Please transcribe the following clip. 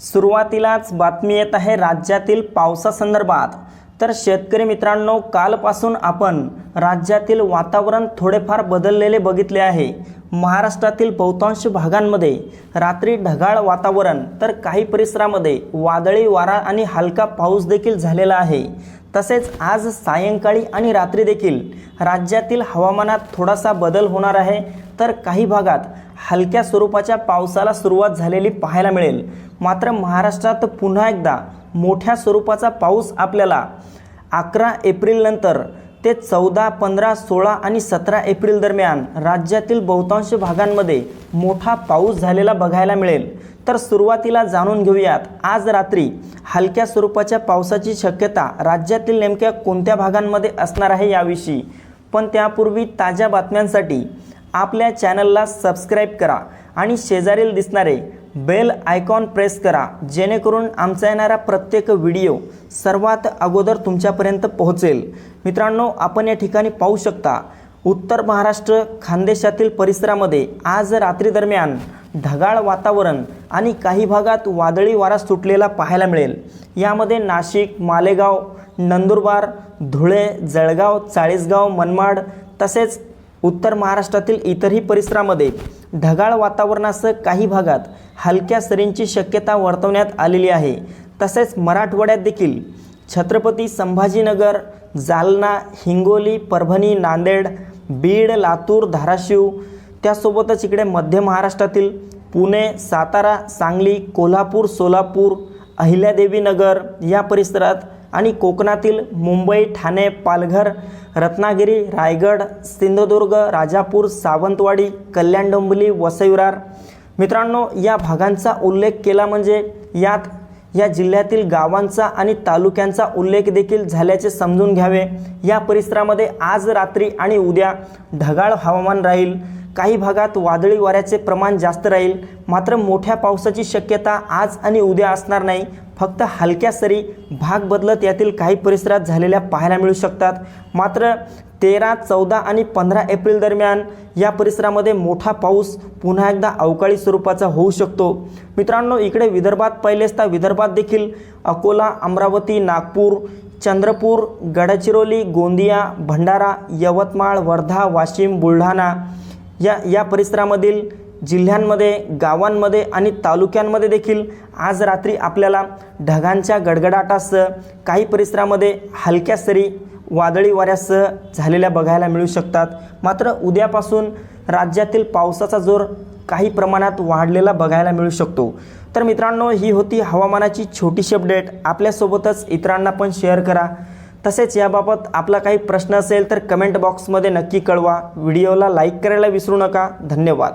सुरुवातीलाच बातमी येत आहे राज्यातील पावसासंदर्भात. तर शेतकरी मित्रांनो कालपासून आपण राज्यातील वातावरण थोडेफार बदललेले बघितले आहे. महाराष्ट्रातील बहुतांश भागांमध्ये रात्री ढगाळ वातावरण तर काही परिसरामध्ये वादळी वारा आणि हलका पाऊस देखील झालेला आहे. तसेच आज सायंकाळी आणि रात्री देखील राज्यातील हवामानात थोडासा बदल होणार आहे. तर काही भागात हलक्या स्वरूपाच्या पावसाला सुरुवात झालेली पाहायला मिळेल. मात्र महाराष्ट्रात पुन्हा एकदा मोठ्या स्वरूपाचा पाऊस आपल्याला अकरा एप्रिलनंतर ते चौदा पंधरा सोळा आणि सतरा एप्रिल दरम्यान राज्यातील बहुतांश भागांमध्ये मोठा पाऊस झालेला बघायला मिळेल. तर सुरुवातीला जाणून घेऊयात. आज रात्री हलक्या स्वरूपाच्या पावसाची शक्यता राज्यातील नेमक्या कोणत्या भागांमध्ये असणार आहे याविषयी. पण त्यापूर्वी ताज्या बातम्यांसाठी आपल्या चॅनलला सबस्क्राईब करा आणि शेजारील दिसणारे बेल आयकॉन प्रेस करा जेणेकरून आमचा येणारा प्रत्येक व्हिडिओ सर्वात अगोदर तुमच्यापर्यंत पोहोचेल. मित्रांनो आपण या ठिकाणी पाहू शकता उत्तर महाराष्ट्र खानदेशातील परिसरामध्ये आज रात्री दरम्यान ढगाळ वातावरण आणि काही भागात वादळी वारा सुटलेला पाहायला मिळेल. यामध्ये नाशिक मालेगाव नंदुरबार धुळे जळगाव चाळीसगाव मनमाड तसेच उत्तर महाराष्ट्रातील इतरही परिसरामध्ये ढगाळ वातावरणासह काही भागात हलक्या सरींची शक्यता वर्तवण्यात आलेली आहे. तसेच मराठवाड्यात देखील छत्रपती संभाजीनगर जालना हिंगोली परभणी नांदेड बीड लातूर धाराशिव त्यासोबतच इकडे मध्य महाराष्ट्रातील पुणे सातारा सांगली कोल्हापूर सोलापूर अहिल्यादेवीनगर या परिसरात आणि कोकणातील मुंबई ठाणे पालघर रत्नागिरी रायगड सिंधुदुर्ग राजापूर सावंतवाडी कल्याण डोंबिवली वसईविरार. मित्रांनो या भागांचा उल्लेख केला म्हणजे यात या जिल्ह्यातील गावांचा आणि तालुक्यांचा उल्लेख देखील झाल्याचे समजून घ्यावे. या परिसरामध्ये आज रात्री आणि उद्या ढगाळ हवामान राहील. काही भागात वादळी वाऱ्याचे प्रमाण जास्त राहील. मात्र मोठ्या पावसाची शक्यता आज आणि उद्या असणार नाही. फक्त हलक्या सरी भाग बदलत यातील काही परिसरात झालेल्या पाहायला मिळू शकतात. मात्र तेरा चौदा आणि पंधरा एप्रिल दरम्यान या परिसरामध्ये मोठा पाऊस पुन्हा एकदा अवकाळी स्वरूपाचा होऊ शकतो. मित्रांनो इकडे विदर्भात पहिलेच तर विदर्भात देखील अकोला अमरावती नागपूर चंद्रपूर गडचिरोली गोंदिया भंडारा यवतमाळ वर्धा वाशिम बुलढाणा या या परिसरामधील जिल्ह्यांमध्ये गावांमध्ये आणि तालुक्यांमध्ये देखील आज रात्री आपल्याला ढगांच्या गडगडाटासह काही परिसरामध्ये हलक्या सरी वादळी वाऱ्यासह झालेल्या बघायला मिळू शकतात. मात्र उद्यापासून राज्यातील पावसाचा जोर काही प्रमाणात वाढलेला बघायला मिळू शकतो. तर मित्रांनो ही होती हवामानाची छोटीशी अपडेट आपल्यासोबतच इतरांना पण शेअर करा. तसेच याबाबत आपला काही प्रश्न असेल तर कमेंट बॉक्समध्ये नक्की कळवा. व्हिडिओला लाईक करायला विसरू नका. धन्यवाद.